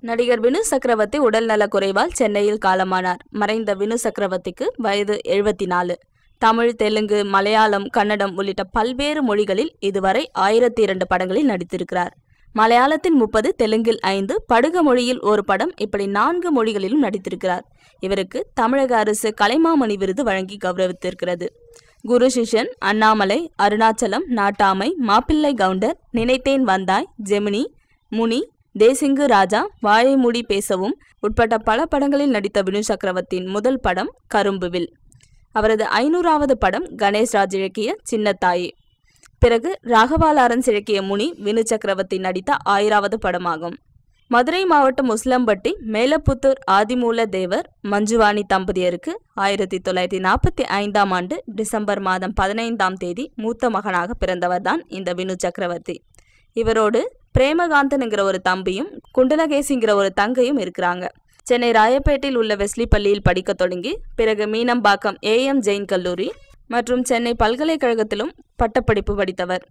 நடிகர் வினு சக்கரவர்த்தி உடல்நலக் குறைவால் சென்னையில் காலமானார். மறைந்த வினு சக்கரவர்த்திக்கு வயது எழுபத்தி நாலு தமிழ் தெலுங்கு மலையாளம் கன்னடம் உள்ளிட்ட பல்வேறு மொழிகளில் இதுவரை ஆயிரத்தி இரண்டு படங்களில் நடித்திருக்கிறார். மலையாளத்தில் முப்பது தெலுங்கில் ஐந்து படுக மொழியில் ஒரு படம் இப்படி நான்கு மொழிகளிலும் நடித்திருக்கிறார். இவருக்கு தமிழக அரசு கலைமாமணி விருது வழங்கி கௌரவித்திருக்கிறது. குரு சிஷன் அண்ணாமலை அருணாச்சலம் நாட்டாமை மாப்பிள்ளை கவுண்டர் நினைத்தேன் வந்தாய் ஜெமினி முனி தேசிங்கு ராஜா வாழைமுடி பேசவும் உட்பட்ட பல படங்களில் நடித்த வினு சக்கரவர்த்தியின் முதல் படம் கரும்புவில் அவரது ஐநூறாவது படம் கணேஷ் ராஜ் இயக்கிய சின்னத்தாயி. பிறகு ராகவா லாரன்ஸ் இயக்கிய முனி வினு சக்கரவர்த்தி நடித்த ஆயிராவது படமாகும். மதுரை மாவட்டம் முஸ்லம்பட்டி மேலப்புத்தூர் ஆதிமூல தேவர் மஞ்சுவாணி தம்பதியருக்கு ஆயிரத்தி தொள்ளாயிரத்தி நாற்பத்தி ஐந்தாம் ஆண்டு டிசம்பர் மாதம் பதினைந்தாம் தேதி மூத்த மகனாக பிறந்தவர்தான் இந்த வினு சக்கரவர்த்தி. இவரோடு பிரேமகாந்தனுங்கிற ஒரு தம்பியும் குண்டலகேசிங்கிற ஒரு தங்கையும் இருக்கிறாங்க. சென்னை ராயப்பேட்டையில் உள்ள வெஸ்லி பள்ளியில் படிக்க தொடங்கி பிறகு மீனம்பாக்கம் ஏஎம் ஜெயின் கல்லூரி மற்றும் சென்னை பல்கலைக்கழகத்திலும் பட்டப்படிப்பு படித்தவர்.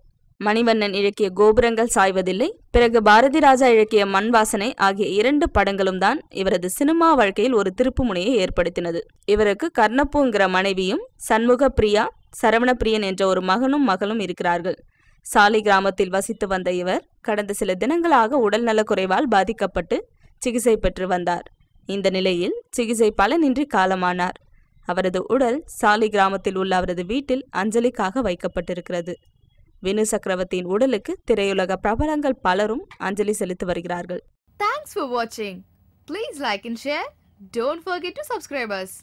மணிவண்ணன் இழக்கிய கோபுரங்கள் சாய்வதில்லை. பிறகு பாரதி ராஜா இழக்கிய மண் வாசனை ஆகிய இரண்டு படங்களும் தான் இவரது சினிமா வாழ்க்கையில் ஒரு திருப்புமுனையை ஏற்படுத்தினது. இவருக்கு கர்ணப்பூங்கிற மனைவியும் சண்முக பிரியா சரவணப்பிரியன் என்ற ஒரு மகனும் மகளும் இருக்கிறார்கள். சாலை கிராமத்தில் வசித்து வந்த இவர் கடந்த சில தினங்களாக உடல்நலக் குறைவால் பாதிக்கப்பட்டு சிகிச்சை பெற்று வந்தார். இந்த நிலையில் சிகிச்சை பலனின்றி காலமானார். அவரது உடல் சாலி கிராமத்தில் உள்ள அவரது வீட்டில் அஞ்சலிக்காக வைக்கப்பட்டிருக்கிறது. வினு சக்கரவர்த்தியின் உடலுக்கு திரையுலக பிரபலங்கள் பலரும் அஞ்சலி செலுத்தி வருகிறார்கள் தேங்க்ஸ் ஃபார் வாட்சிங் please like and share don't forget to subscribers